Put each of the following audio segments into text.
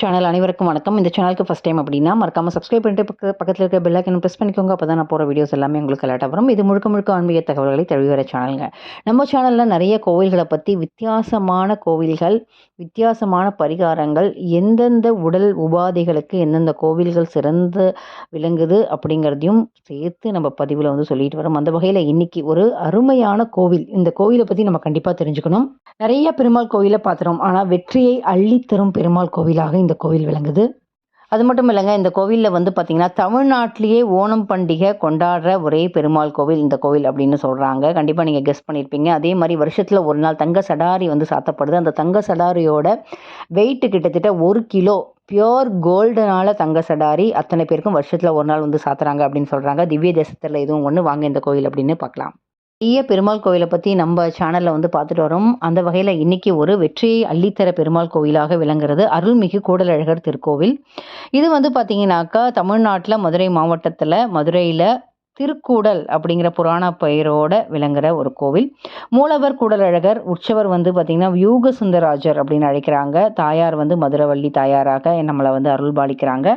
Channel அனைவருக்கும் வணக்கம். இந்த சேனலுக்கு ஃபஸ்ட் டைம் அப்படின்னா மறக்காம சப்ஸ்கிரைப் பண்ணிட்டு பக்க பக்கத்தில் இருக்க பெல் ப்ரெஸ் பண்ணிக்கோங்க. அப்போ தான் நான் போகிற வீடியோஸ் எல்லாமே உங்களுக்கு கலாட்ட வரும். இது முழுக்க முழுக்க ஆன்மீக தகவல்களை தழுவி வர சேனலுங்க நம்ம சேனலில் நிறைய கோவில்களை பற்றி வித்தியாசமான கோவில்கள் வித்தியாசமான பரிகாரங்கள் எந்தெந்த உடல் உபாதைகளுக்கு எந்தெந்த கோவில்கள் சிறந்து விளங்குது அப்படிங்கிறதையும் சேர்த்து நம்ம பதிவில் வந்து சொல்லிட்டு வரோம். அந்த வகையில் இன்னைக்கு ஒரு அருமையான கோவில். இந்த கோவிலை பற்றி நம்ம கண்டிப்பாக தெரிஞ்சுக்கணும். நிறைய பெருமாள் கோவிலை பார்த்துறோம். ஆனால் வெற்றியை அள்ளித்தரும் பெருமாள் கோவிலாக இந்த கோவில் விளங்குது. அது மட்டும் இல்லைங்க இந்த கோவிலில் வந்து பார்த்திங்கன்னா தமிழ்நாட்டிலேயே ஓணம் பண்டிகை கொண்டாடுற ஒரே பெருமாள் கோவில் இந்த கோவில் அப்படின்னு சொல்கிறாங்க கண்டிப்பாக நீங்கள் கெஸ் பண்ணியிருப்பீங்க அதே மாதிரி வருஷத்தில் ஒரு நாள் தங்க சடாரி வந்து சாத்தப்படுது. அந்த தங்க சடாரியோட வெயிட்டு கிட்டத்தட்ட ஒரு கிலோ பியோர் கோல்டனால தங்க சடாரி அத்தனை பேருக்கும் வருஷத்தில் ஒரு நாள் வந்து சாத்துறாங்க அப்படின்னு சொல்கிறாங்க திவ்ய தேசத்தில் எதுவும் ஒன்று வாங்க இந்த கோவில் அப்படின்னு பார்க்கலாம் நிறைய பெருமாள் கோவிலை பற்றி நம்ம சேனலில் வந்து பார்த்துட்டு வரோம். அந்த வகையில் இன்னைக்கு ஒரு வெற்றியை அள்ளித்தர பெருமாள் கோவிலாக விளங்குறது அருள்மிகு கூடலழகர் திருக்கோவில். இது வந்து பார்த்தீங்கன்னாக்கா தமிழ்நாட்டில் மதுரை மாவட்டத்தில் மதுரையில் திருக்கூடல் அப்படிங்கிற புராண பெயரோட விளங்குற ஒரு கோவில். மூலவர் கூடலழகர் உற்சவர் வந்து பார்த்திங்கன்னா வியூக சுந்தராஜர் அப்படின்னு அழைக்கிறாங்க. தாயார் வந்து மதுரவள்ளி தாயாராக நம்மளை வந்து அருள்பாலிக்கிறாங்க.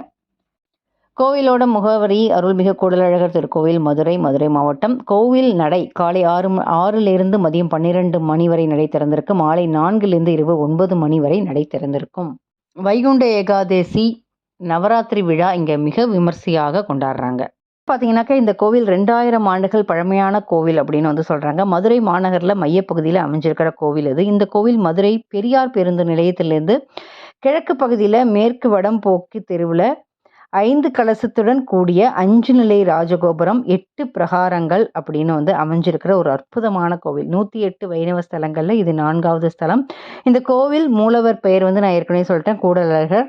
கோவிலோட முகவரி அருள்மிகு கூடலழகர் திருக்கோவில் மதுரை மதுரை மாவட்டம் கோவில் நடை காலை ஆறு ஆறிலிருந்து மதியம் பன்னிரெண்டு மணி வரை நடை திறந்திருக்கு மாலை நான்கிலிருந்து இரவு ஒன்பது மணி வரை நடை திறந்திருக்கும். வைகுண்ட ஏகாதசி நவராத்திரி விழா இங்கே மிக விமர்சையாக கொண்டாடுறாங்க. பார்த்தீங்கன்னாக்கா இந்த கோவில் ரெண்டாயிரம் ஆண்டுகள் பழமையான கோவில் அப்படின்னு வந்து சொல்கிறாங்க மதுரை மாநகரில் மையப்பகுதியில் அமைஞ்சிருக்கிற கோவில் இது. இந்த கோவில் மதுரை பெரியார் பேருந்து நிலையத்திலேருந்து கிழக்கு பகுதியில் மேற்கு வடம்போக்கு தெருவில் ஐந்து கலசத்துடன் கூடிய அஞ்சு நிலை ராஜகோபுரம் எட்டு பிரகாரங்கள் அப்படின்னு வந்து அமைஞ்சிருக்கிற ஒரு அற்புதமான கோவில். நூற்றி எட்டு வைணவ ஸ்தலங்களில் இது நான்காவது ஸ்தலம். இந்த கோவில் மூலவர் பெயர் வந்து நான் ஏற்கனவே சொல்லிட்டேன். கூடலழகர்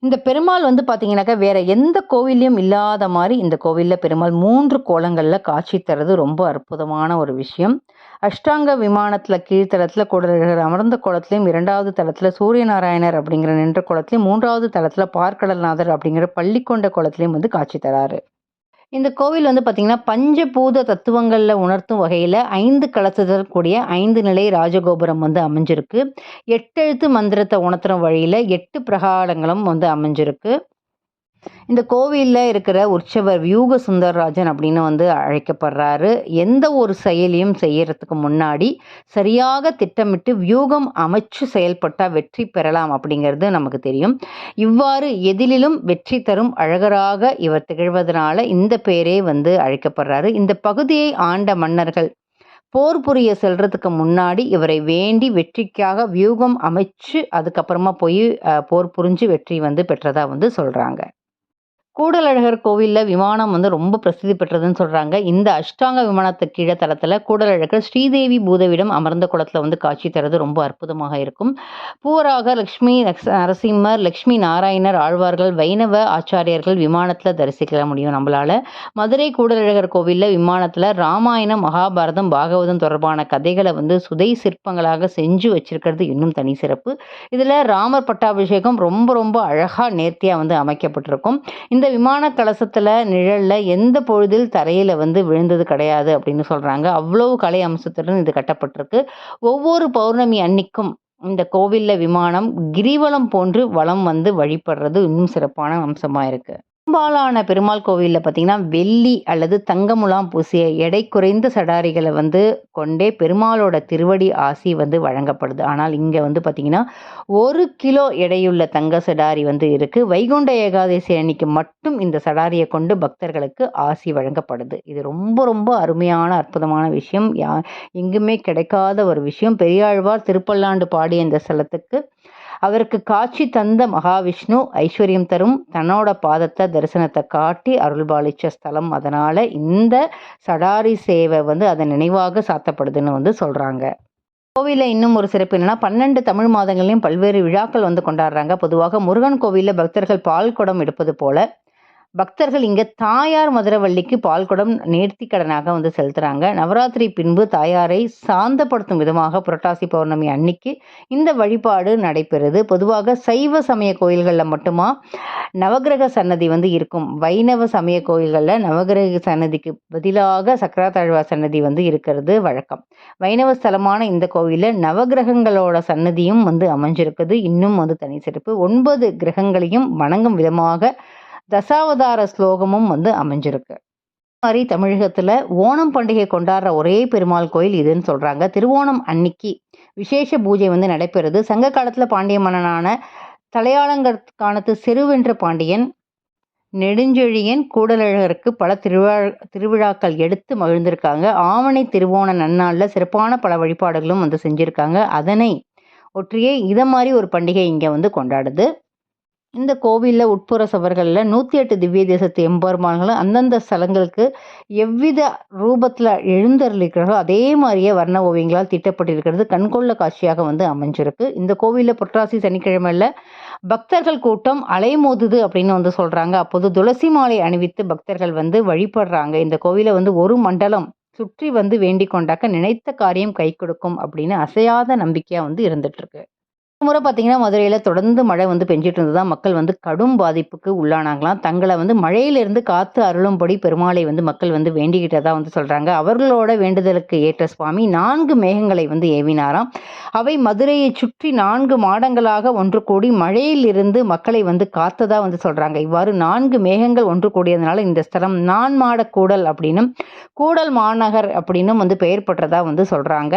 இந்த பெருமாள் வந்து பார்த்தீங்கன்னாக்கா வேற எந்த கோவில்லையும் இல்லாத மாதிரி இந்த கோவிலில் பெருமாள் மூன்று கோலங்களில் காட்சி தர்றது ரொம்ப அற்புதமான ஒரு விஷயம். அஷ்டாங்க விமானத்தில் கீழ்த்தளத்தில் கூடலழகர் அமர்ந்த குளத்திலையும் இரண்டாவது தளத்தில் சூரியநாராயணர் அப்படிங்கிற நின்ற குளத்திலையும் மூன்றாவது தளத்தில் பார்க்கடல்நாதர் அப்படிங்கிற பள்ளிக்கொண்ட குளத்திலையும் வந்து காட்சி தராரு. இந்த கோவில் வந்து பார்த்திங்கன்னா பஞ்சபூத தத்துவங்களில் உணர்த்தும் வகையில் ஐந்து கலசத்துடன் கூடிய ஐந்து நிலை ராஜகோபுரம் வந்து அமைஞ்சிருக்கு. எட்டெழுத்து மந்திரத்தை உணர்த்துற வழியில் எட்டு பிரகாரங்களும் வந்து அமைஞ்சிருக்கு. இந்த கோவிலில் இருக்கிற உற்சவர் வியூக சுந்தரராஜன் அப்படின்னு வந்து அழைக்கப்படுறாரு. எந்த ஒரு செயலையும் செய்யறதுக்கு முன்னாடி சரியாக திட்டமிட்டு வியூகம் அமைச்சு செயல்பட்டால் வெற்றி பெறலாம் அப்படிங்கிறது நமக்கு தெரியும். இவ்வாறு எதிலும் வெற்றி தரும் அழகராக இவர் திகழ்வதனால இந்த பெயரே வந்து அழைக்கப்படுறாரு. இந்த பகுதியை ஆண்ட மன்னர்கள் போர் புரிய செல்றதுக்கு முன்னாடி இவரை வேண்டி வெற்றிக்காக வியூகம் அமைச்சு அதுக்கப்புறமா போய் போர் புரிஞ்சு வெற்றி வந்து பெற்றதா வந்து சொல்றாங்க. கூடலழகர் கோவிலில் விமானம் வந்து ரொம்ப பிரசித்தி பெற்றதுன்னு சொல்கிறாங்க இந்த அஷ்டாங்க விமானத்துக்கு கீழே தளத்தில் கூடலழகர் ஸ்ரீதேவி பூதவிடம் அமர்ந்த குளத்தில் வந்து காட்சி தரது ரொம்ப அற்புதமாக இருக்கும். பூவராக லக்ஷ்மி நரசிம்மர் லக்ஷ்மி நாராயணர் ஆழ்வார்கள் வைணவ ஆச்சாரியர்கள் விமானத்தில் தரிசிக்க முடியும் நம்மளால். மதுரை கூடலழகர் கோவிலில் விமானத்தில் ராமாயணம் மகாபாரதம் பாகவதம் தொடர்பான கதைகளை வந்து சுதை சிற்பங்களாக செஞ்சு வச்சிருக்கிறது இன்னும் தனி சிறப்பு. இதில் ராமர் பட்டாபிஷேகம் ரொம்ப ரொம்ப அழகாக நேர்த்தியாக வந்து அமைக்கப்பட்டிருக்கும். இந்த விமான கலசத்தில் நிழலில் எந்த பொழுதில் தரையில் வந்து விழுந்தது கிடையாது அப்படின்னு சொல்கிறாங்க அவ்வளோ கலை அம்சத்துடன் இது கட்டப்பட்டிருக்கு. ஒவ்வொரு பௌர்ணமி அன்னைக்கும் இந்த கோவிலில் விமானம் கிரிவலம் போன்று வலம் வந்து வழிபடுறது இன்னும் சிறப்பான அம்சமாக இருக்குது பெரும்பாலான பெருமாள் கோவிலில் பார்த்தீங்கன்னா வெள்ளி அல்லது தங்கமுலாம் பூசிய எடை குறைந்த சடாரிகளை வந்து கொண்டே பெருமாளோட திருவடி ஆசி வந்து வழங்கப்படுது. ஆனால் இங்கே வந்து பார்த்தீங்கன்னா ஒரு கிலோ எடையுள்ள தங்க சடாரி வந்து இருக்குது வைகுண்ட ஏகாதசி அன்னைக்கு மட்டும் இந்த சடாரியை கொண்டு பக்தர்களுக்கு ஆசி வழங்கப்படுது. இது ரொம்ப ரொம்ப அருமையான அற்புதமான விஷயம். யா எங்குமே கிடைக்காத ஒரு விஷயம். பெரியாழ்வார் திருப்பல்லாண்டு பாடிய இந்த ஸ்தலத்துக்கு அவருக்கு காட்சி தந்த மகாவிஷ்ணு ஐஸ்வர்யம் தரும் தன்னோட பாதத்தை தரிசனத்தை காட்டி அருள்பாலிச்ச ஸ்தலம். அதனால இந்த சடாரி சேவை வந்து அதன் நினைவாக சாத்தப்படுதுன்னு வந்து சொல்றாங்க. கோவிலில் இன்னும் ஒரு சிறப்பு என்னென்னா பன்னெண்டு தமிழ் மாதங்களையும் பல்வேறு விழாக்கள் வந்து கொண்டாடுறாங்க. பொதுவாக முருகன் கோவிலில் பக்தர்கள் பால் குடம் எடுப்பது போல பக்தர்கள் இங்க தாயார் மதுரவள்ளிக்கு பால்குடம் நேர்த்திக்கடனாக வந்து செலுத்துறாங்க. நவராத்திரி பின்பு தாயாரை சாந்தப்படுத்தும் விதமாக புரட்டாசி பௌர்ணமி அன்னைக்கு இந்த வழிபாடு நடைபெறுது. பொதுவாக சைவ சமய கோயில்களில் மட்டுமா நவக்கிரக சன்னதி வந்து இருக்கும். வைணவ சமய கோயில்களில் நவக்கிரக சன்னதிக்கு பதிலாக சக்கராத்தாழ்வா சன்னதி வந்து இருக்கிறது வழக்கம். வைணவ ஸ்தலமான இந்த கோவிலில் நவக்கிரகங்களோட சன்னதியும் வந்து அமைஞ்சிருக்குது. இன்னும் வந்து தனி சிறப்பு. ஒன்பது கிரகங்களையும் வணங்கும் விதமாக தசாவதார ஸ்லோகமும் வந்து அமைஞ்சிருக்கு. மாதிரி தமிழகத்துல ஓணம் பண்டிகை கொண்டாடுற ஒரே பெருமாள் கோயில் இதுன்னு சொல்றாங்க. திருவோணம் அன்னைக்கு விசேஷ பூஜை வந்து நடைபெறுது. சங்க காலத்துல பாண்டிய மன்னனான தலையாலங்கானத்து செருவென்ற பாண்டியன் நெடுஞ்செழியன் கூடலழகருக்கு பல திருவிழா திருவிழாக்கள் எடுத்து மகிழ்ந்திருக்காங்க. ஆவணை திருவோண நன்னாளில் சிறப்பான பல வழிபாடுகளும் வந்து செஞ்சுருக்காங்க அதனை ஒற்றியே இதை மாதிரி ஒரு பண்டிகை இங்கே வந்து கொண்டாடுது. இந்த கோவிலில் உட்புற சபர்களில் நூற்றி எட்டு திவ்ய தேசத்து எம்பெருமான்களும் அந்தந்த ஸ்தலங்களுக்கு எவ்வித ரூபத்தில் எழுந்தருளியிருக்கிறார்களோ அதே மாதிரியே வர்ண ஓவியங்களால் திட்டப்பட்டிருக்கிறது கண்கொள்ள காட்சியாக வந்து அமைஞ்சிருக்கு. இந்த கோவிலில் புரட்டாசி சனிக்கிழமையில் பக்தர்கள் கூட்டம் அலைமோதுது அப்படின்னு வந்து சொல்கிறாங்க அப்போது துளசி மாலை அணிவித்து பக்தர்கள் வந்து வழிபடுறாங்க. இந்த கோவிலை வந்து ஒரு மண்டலம் சுற்றி வந்து வேண்டிக் கொண்டாக்க நினைத்த காரியம் கைகொடுக்கும் அப்படின்னு அசையாத நம்பிக்கையாக வந்து இருந்துட்டுருக்கு. முறை பார்த்தீங்கன்னா, மதுரையில் தொடர்ந்து மழை வந்து பெஞ்சிட்டு இருந்ததா மக்கள் வந்து கடும் பாதிப்புக்கு உள்ளானாங்களாம். தங்களை வந்து மழையிலிருந்து காத்து அருளும்படி பெருமாளை வந்து மக்கள் வந்து வேண்டிக்கிட்டதா வந்து சொல்கிறாங்க அவர்களோட வேண்டுதலுக்கு ஏற்ற சுவாமி நான்கு மேகங்களை வந்து ஏவினாராம். அவை மதுரையை சுற்றி நான்கு மாடங்களாக ஒன்று கூடி மழையிலிருந்து மக்களை வந்து காத்ததா வந்து சொல்கிறாங்க இவ்வாறு நான்கு மேகங்கள் ஒன்று கூடியதுனால இந்த ஸ்தலம் நான் மாட கூடல் அப்படின்னும், கூடல் மாநகர் அப்படின்னும் வந்து பெயர் பெற்றதா வந்து சொல்கிறாங்க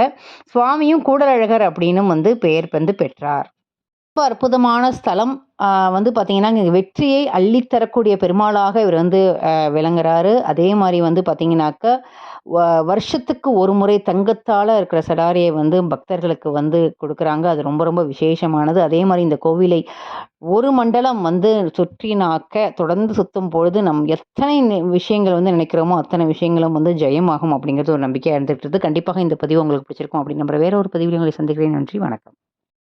சுவாமியும் கூடலழகர் அப்படின்னும் வந்து பெயர் வந்து பெற்றார். ரொம்ப அற்புதமான ஸ்தலம். வந்து பார்த்தீங்கன்னா, இங்க வெற்றியை அள்ளித்தரக்கூடிய பெருமாளாக இவர் வந்து விளங்குறாரு. அதே மாதிரி வந்து பார்த்திங்கனாக்க வ வருஷத்துக்கு ஒரு முறை தங்கத்தால் இருக்கிற சடாரியை வந்து பக்தர்களுக்கு வந்து கொடுக்குறாங்க அது ரொம்ப ரொம்ப விசேஷமானது. அதே மாதிரி இந்த கோவிலை ஒரு மண்டலம் வந்து சுற்றினாக்க தொடர்ந்து சுத்தும் பொழுது நம் எத்தனை நி விஷயங்கள் வந்து நினைக்கிறோமோ, அத்தனை விஷயங்களும் வந்து ஜெயமாகும் அப்படிங்கிறது ஒரு நம்பிக்கையாக இருந்துகிட்டு கண்டிப்பாக இந்த பதிவு உங்களுக்கு பிடிச்சிருக்கும் அப்படின்னு நம்புறேன். வேற ஒரு பதிவில் உங்களை சந்திக்கிறேன். நன்றி, வணக்கம்.